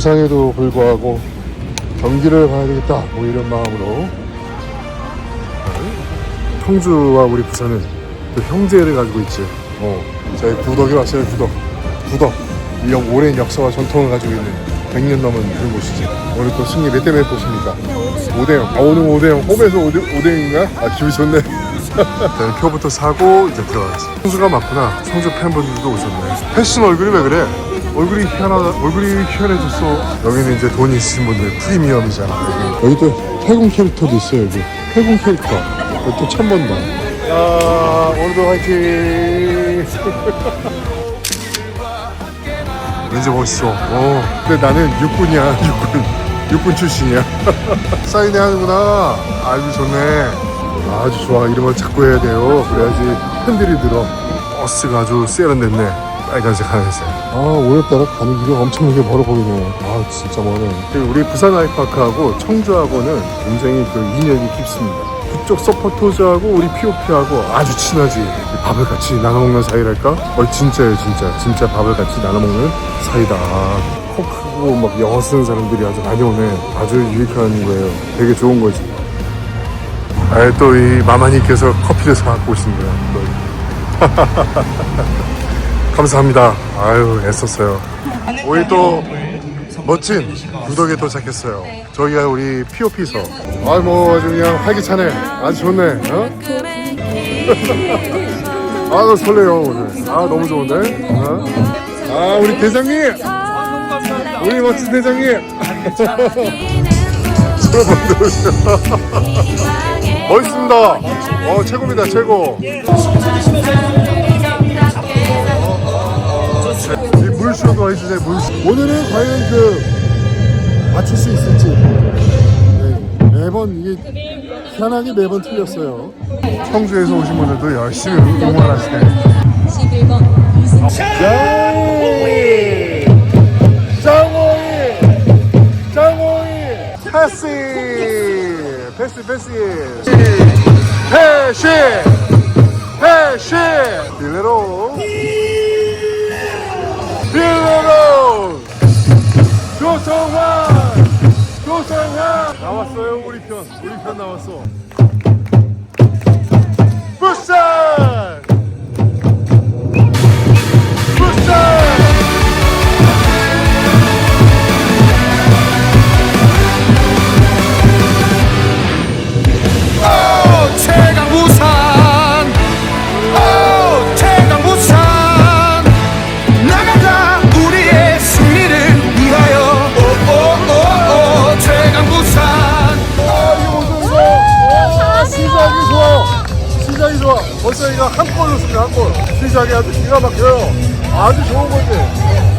부상에도 불구하고 경기를 봐야 되겠다 뭐 이런 마음으로. 청주와 우리 부산은 또 형제를 가지고 있지. 어, 저희 구덕이 왔어요 구덕. 구덕. 이 영- 오랜 역사와 전통을 가지고 있는 100년 넘은 그 곳이지. 오늘 또 승리 몇 대 몇 보십니까? 5대0 아 오늘 5대0 홈에서 5대, 5대0인가? 아 기분 좋네. 자, 표부터 사고 이제 들어가겠어 청주가 맞구나. 청주 팬분들도 오셨네. 패션 얼굴이 왜 그래? 얼굴이 희한하다 얼굴이 희한해졌어. 여기는 이제 돈 있으신 분들 프리미엄이잖아. 여기, 여기 또 해군 캐릭터도 있어요 여기. 해군 캐릭터. 또 처음 본다. 자 오늘도 화이팅! 왠지 멋있어. 어. 근데 나는 육군이야 육군. 육군 출신이야. 사인회 하는구나. 아주 좋네. 아주 좋아. 이런 걸 자꾸 해야 돼요. 그래야지 팬들이 들어. 버스가 아주 세련됐네 빨간색 하얀색 아 오늘따라 가는 길이 엄청나게 멀어 보이네. 아 진짜 멀어. 그리고 우리 부산 아이파크하고 청주하고는 굉장히 그 인연이 깊습니다. 그쪽 서포터즈하고 우리 POP하고 아주 친하지. 밥을 같이 나눠 먹는 사이랄까? 어 진짜예요 진짜. 진짜 밥을 같이 나눠 먹는 사이다. 코 크고 막 영어 쓰는 사람들이 아주 많이 오네. 아주 유익한 거예요. 되게 좋은 거지. 아, 또 이 마마님께서 커피를 사갖고 오신대요. 또. 감사합니다. 아유, 애썼어요. 우리 또 멋진 구덕에 도착했어요. 저기가 우리 POP서. 아, 뭐 아주 그냥 활기차네. 아주 좋네. 어? 아, 나 설레요, 오늘. 아, 너무 좋은데? 어? 아, 우리 대장님! 우리 멋진 대장님! 멋있습니다. 어, 최고입니다, 최고. 물쇼도 해주세요, 물쇼. 오늘은 과연 그, 맞출 수 있을지. 네, 매번 이게 희한하게 매번 틀렸어요. 청주에서 오신 분들도 열심히 응원하시네. 11번 장호이! 장호이! 장호이! 패스! 패스, 패스! 패시! 패시! 빌레로! 조성환! 조성환! 나왔어요, 우리 편. 우리 편 나왔어. 부산! 골. 시작이 아주 기가 막혀요. 아주 좋은 거지.